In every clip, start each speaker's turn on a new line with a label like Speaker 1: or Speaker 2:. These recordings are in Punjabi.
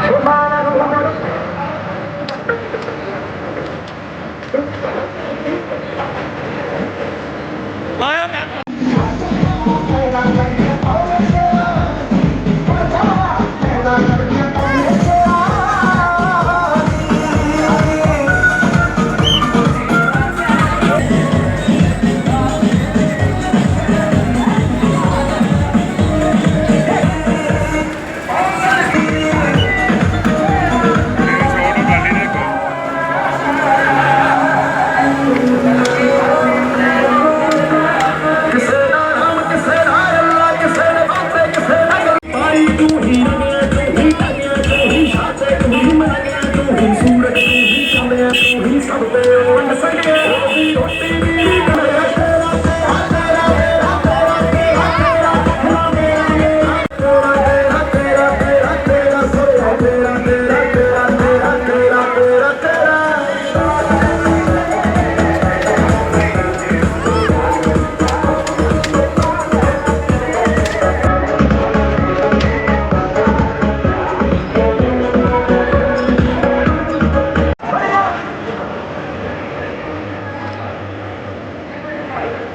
Speaker 1: ਕਿਸੇ ਹੀ ਸੂਰਜ ਤੂੰ ਹੀ ਚੰਦਿਆ ਤੂੰ ਹੀ ਸਭ ਤੇ ਵੰਡ ਸਕੇ ਉੱਚੇ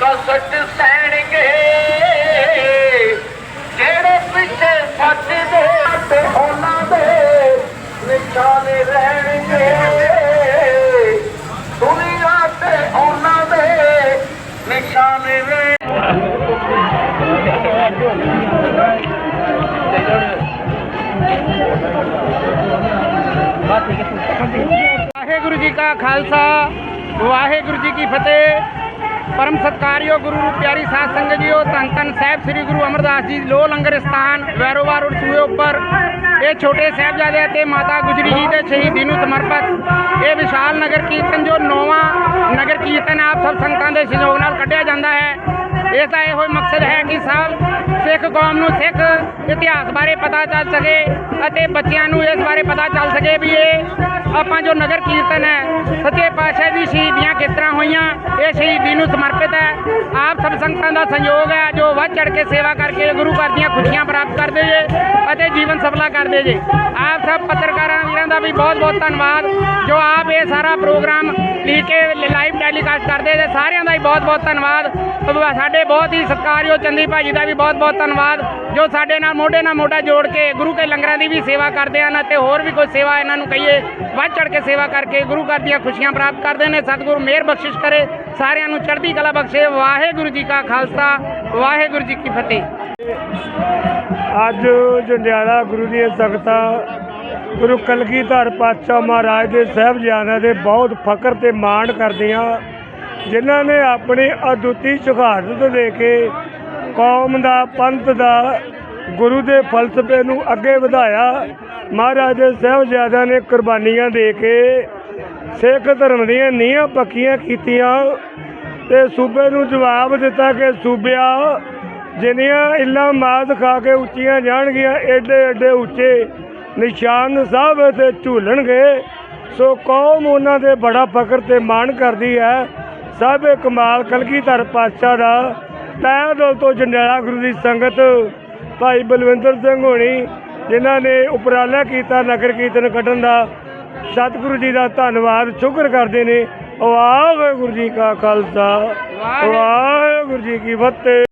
Speaker 1: ਕਸਟ ਸਹਿਣਗੇ ਜਿਹੜੇ ਪਿੱਛੇ ਸੱਚ ਦੇ ਤੇ ਉਹਨਾਂ ਦੇ ਨਿਸ਼ਾਨੇ ਰਹਿਣਗੇ। ਦੁਨੀਆ ਤੇ ਉਹਨਾਂ ਦੇ ਨਿਸ਼ਾਨੇ ਰਹਿ
Speaker 2: ਵਾਹਿਗੁਰੂ ਜੀ ਕਾ ਖਾਲਸਾ, ਵਾਹਿਗੁਰੂ ਜੀ ਕੀ ਫਤਿਹ। ਪਰਮ ਸਤਕਾਰਯੋਗ ਗੁਰੂ ਨੂੰ ਪਿਆਰੀ ਸਾਧ ਸੰਗਤ ਜੀਓ ਧੰਨ ਧੰਨ ਸਾਹਿਬ ਸ੍ਰੀ ਗੁਰੂ ਅਮਰਦਾਸ ਜੀ ਲੋ ਲੰਗਰ ਸਥਾਨ ਵੈਰੋਵਾਰ ਰੋਡ ਸੂਏ ਉੱਪਰ ਇਹ ਛੋਟੇ ਸਾਹਿਬਜ਼ਾਦੇ ਅਤੇ ਮਾਤਾ ਗੁਜਰੀ ਜੀ ਦੇ ਸ਼ਹੀਦੀ ਨੂੰ ਸਮਰਪਿਤ ਇਹ ਵਿਸ਼ਾਲ ਨਗਰ ਕੀਰਤਨ ਜੋ ਨੌਵਾਂ ਨਗਰ ਕੀਰਤਨ ਆਪ ਸਭ ਸੰਗਤਾਂ ਦੇ ਸਹਿਯੋਗ ਨਾਲ ਕੱਢਿਆ ਜਾਂਦਾ ਹੈ ਇਸ ਦਾ ਇਹੋ ਮਕਸਦ ਹੈ ਕਿ ਸਭ ਸਿੱਖ ਕੌਮ ਨੂੰ ਸਿੱਖ ਇਤਿਹਾਸ ਬਾਰੇ ਪਤਾ ਚੱਲ ਸਕੇ ਅਤੇ ਬੱਚਿਆਂ ਨੂੰ ਇਸ ਬਾਰੇ ਪਤਾ ਚੱਲ ਸਕੇ ਵੀ ਇਹ ਆਪਾਂ ਜੋ ਨਗਰ ਕੀਰਤਨ ਹੈ, ਸੱਚੇ ਪਾਤਸ਼ਾਹ ਦੀ ਸ਼ਹੀਦੀਆਂ ਕਿਸ ਤਰ੍ਹਾਂ ਹੋਈਆਂ, ਇਹ ਸ਼ਹੀਦੀ ਨੂੰ ਸਮਰਪਿਤ ਹੈ। ਆਪ ਸਭ ਸੰਗਤਾਂ ਦਾ ਸੰਯੋਗ ਹੈ, ਜੋ ਵੱਧ ਚੜ ਕੇ ਸੇਵਾ ਕਰਕੇ ਗੁਰੂ ਘਰ ਦੀਆਂ ਖੁਸ਼ੀਆਂ ਪ੍ਰਾਪਤ ਕਰਦੇ ਜੇ ਅਤੇ ਜੀਵਨ ਸਫਲਾ ਕਰਦੇ ਜੇ। ਆਪ ਸਭ ਪੱਤਰਕਾਰਾਂ ਵੀਰਾਂ ਦਾ ਵੀ ਬਹੁਤ ਬਹੁਤ ਧੰਨਵਾਦ। ਜੋ ਆਪ ਇਹ ਸਾਰਾ ਪ੍ਰੋਗਰਾਮ ਲੀਕੇ ਲਾਈਵ ਟੈਲੀਕਾਸਟ ਕਰਦੇ ਤੇ ਸਾਰਿਆਂ ਦਾ ਹੀ ਬਹੁਤ ਬਹੁਤ ਧੰਨਵਾਦ। ਸਾਡੇ ਬਹੁਤ ਹੀ ਸਤਿਕਾਰਯੋਗ ਚੰਦੀ ਭਾਜੀ ਦਾ ਵੀ ਬਹੁਤ ਬਹੁਤ ਧੰਨਵਾਦ, ਜੋ ਸਾਡੇ ਨਾਲ ਮੋਢੇ ਨਾਲ ਮੋਢਾ ਜੋੜ ਕੇ ਗੁਰੂ ਕੇ ਲੰਗਰਾਂ ਦੀ ਵੀ ਸੇਵਾ ਕਰਦੇ ਹਨ ਅਤੇ ਹੋਰ ਵੀ ਕੋਈ ਸੇਵਾ ਇਹਨਾਂ ਨੂੰ ਕਹੀਏ, ਵੱਧ ਚੜ ਕੇ ਸੇਵਾ ਕਰਕੇ ਗੁਰੂ ਘਰ ਦੀਆਂ ਖੁਸ਼ੀਆਂ ਪ੍ਰਾਪਤ ਕਰਦੇ ਨੇ, ਸਤਿਗੁਰੂ ਮਿਹਰ ਬਖਸ਼ਿਸ਼ ਕਰੇ, ਸਾਰਿਆਂ ਨੂੰ ਚੜ੍ਹਦੀ ਕਲਾ ਬਖਸ਼ੇ, ਵਾਹਿਗੁਰੂ ਜੀ ਕਾ ਖਾਲਸਾ, ਵਾਹਿਗੁਰੂ ਜੀ ਕੀ ਫਤਿਹ।
Speaker 3: ਅੱਜ ਜੰਡਿਆਲਾ ਗੁਰੂ ਦੀਆਂ ਸੰਗਤਾਂ ਗੁਰੂ ਕਲਗੀਧਰ ਪਾਤਸ਼ਾਹ ਮਹਾਰਾਜ ਦੇ ਸਾਹਿਬਜ਼ਾਦਿਆਂ ਦੇ ਬਹੁਤ ਫਖਰ ਤੇ ਮਾਣ ਕਰਦੀਆਂ ਜਿਨ੍ਹਾਂ ਨੇ ਆਪਣੀ ਅਦੁੱਤੀ ਸ਼ਹਾਦਤ ਦੇ ਕੇ ਕੌਮ ਦਾ, ਪੰਥ ਦਾ, ਗੁਰੂ ਦੇ ਫਲਸਫੇ ਨੂੰ ਅੱਗੇ ਵਧਾਇਆ। ਮਹਾਰਾਜ ਦੇ ਸਾਹਿਬਜ਼ਾਦਿਆਂ ਨੇ ਕੁਰਬਾਨੀਆਂ ਦੇ ਕੇ ਸਿੱਖ ਧਰਮ ਦੀਆਂ ਨੀਹਾਂ ਪੱਕੀਆਂ ਕੀਤੀਆਂ ਤੇ ਸੂਬੇ ਨੂੰ ਜਵਾਬ ਦਿੱਤਾ ਕਿ ਸੂਬਿਆ, ਜਿੰਨੀਆਂ ਇੱਲਾਂ ਮਾਦ ਖਾ ਕੇ ਉੱਚੀਆਂ ਜਾਣਗੀਆਂ ਏਡੇ ਏਡੇ ਉੱਚੇ ਨਿਸ਼ਾਨ ਸਾਹਿਬ ਤੇ ਝੂਲਣਗੇ ਸੋ ਕੌਮ ਉਹਨਾਂ ਦੇ ਬੜਾ ਫਖਰ ਤੇ ਮਾਣ ਕਰਦੀ ਹੈ। ਸਭ ਕਮਾਲ ਕਲਗੀਧਰ ਪਾਤਸ਼ਾਹ ਦਾ ਤਹਿ ਦਿਲ ਤੋਂ ਜੰਡਿਆਲਾ ਗੁਰੂ ਦੀ ਸੰਗਤ ਭਾਈ ਬਲਵਿੰਦਰ ਸਿੰਘ ਹੋਣੀ ਜਿਨ੍ਹਾਂ ਨੇ ਉਪਰਾਲਾ ਕੀਤਾ ਨਗਰ ਕੀਰਤਨ ਕੱਢਣ ਦਾ ਸਤਿਗੁਰੂ ਜੀ ਦਾ ਧੰਨਵਾਦ ਸ਼ੁਕਰ ਕਰਦੇ ਨੇ। ਵਾਹਿਗੁਰੂ ਜੀ ਕਾ ਖਾਲਸਾ ਵਾਹਿਗੁਰੂ ਜੀ ਕੀ ਫਤਿਹ।